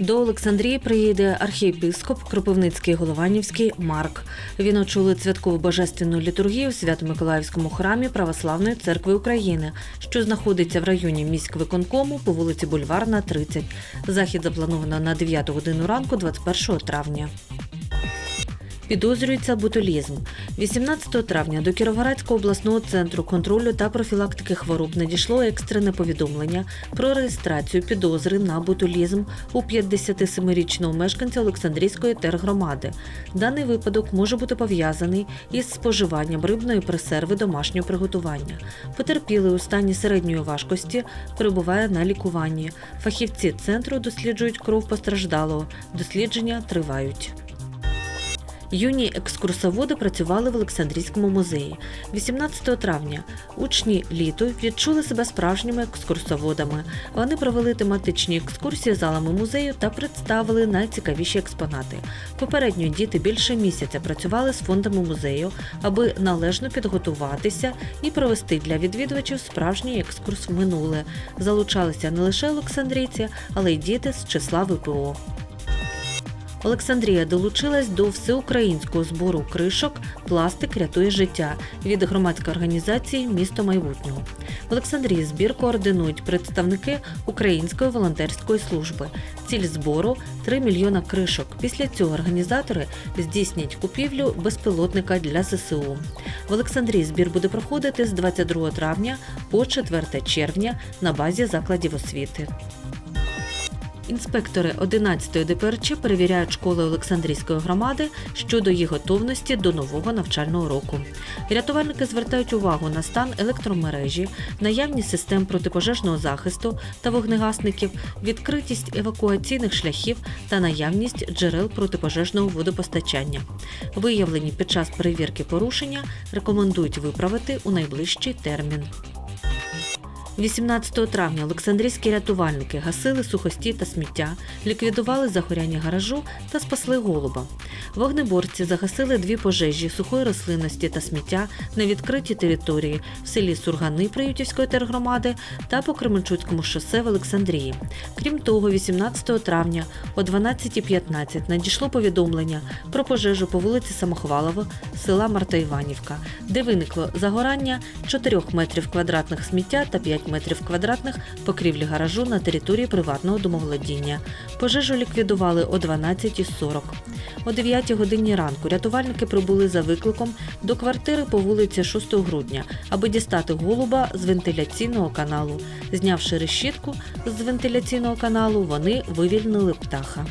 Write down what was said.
До Олександрії приїде архієпископ Кропивницький Голованівський Марк. Він очолить святкову божественну літургію в Свято-Миколаївському храмі Православної церкви України, що знаходиться в районі міськвиконкому по вулиці Бульварна, 30. Захід заплановано на 9 годину ранку, 21 травня. Підозрюється ботулізм. 18 травня до Кіровоградського обласного центру контролю та профілактики хвороб надійшло екстрене повідомлення про реєстрацію підозри на ботулізм у 57-річного мешканця Олександрійської тергромади. Даний випадок може бути пов'язаний із споживанням рибної пресерви домашнього приготування. Потерпілий у стані середньої важкості перебуває на лікуванні. Фахівці центру досліджують кров постраждалого. Дослідження тривають. Юні екскурсоводи працювали в Олександрійському музеї. 18 травня учні літу відчули себе справжніми екскурсоводами. Вони провели тематичні екскурсії залами музею та представили найцікавіші експонати. Попередньо діти більше місяця працювали з фондами музею, аби належно підготуватися і провести для відвідувачів справжній екскурс в минуле. Залучалися не лише олександрійці, але й діти з числа ВПО. Олександрія долучилась до всеукраїнського збору кришок Пластик рятує життя від громадської організації Місто майбутнього. В Олександрії збір координують представники Української волонтерської служби. Ціль збору 3 мільйона кришок. Після цього організатори здійснять купівлю безпілотника для ЗСУ. В Олександрії збір буде проходити з 22 травня по 4 червня на базі закладів освіти. Інспектори 11-ї ДПРЧ перевіряють школи Олександрійської громади щодо їх готовності до нового навчального року. Рятувальники звертають увагу на стан електромережі, наявність систем протипожежного захисту та вогнегасників, відкритість евакуаційних шляхів та наявність джерел протипожежного водопостачання. Виявлені під час перевірки порушення рекомендують виправити у найближчий термін. 18 травня Олександрійські рятувальники гасили сухості та сміття, ліквідували загоряння гаражу та спасли голуба. Вогнеборці загасили дві пожежі сухої рослинності та сміття на відкритій території в селі Сургани Приютівської тергромади та по Кременчуцькому шосе в Олександрії. Крім того, 18 травня о 12.15 надійшло повідомлення про пожежу по вулиці Самохвалова, села Марта Іванівка, де виникло загорання 4 метрів квадратних сміття та 5 метрів квадратних покрівлі гаражу на території приватного домоволодіння. Пожежу ліквідували о 12.40. О 9 годині ранку рятувальники прибули за викликом до квартири по вулиці 6 грудня, аби дістати голуба з вентиляційного каналу. Знявши решітку з вентиляційного каналу, вони вивільнили птаха.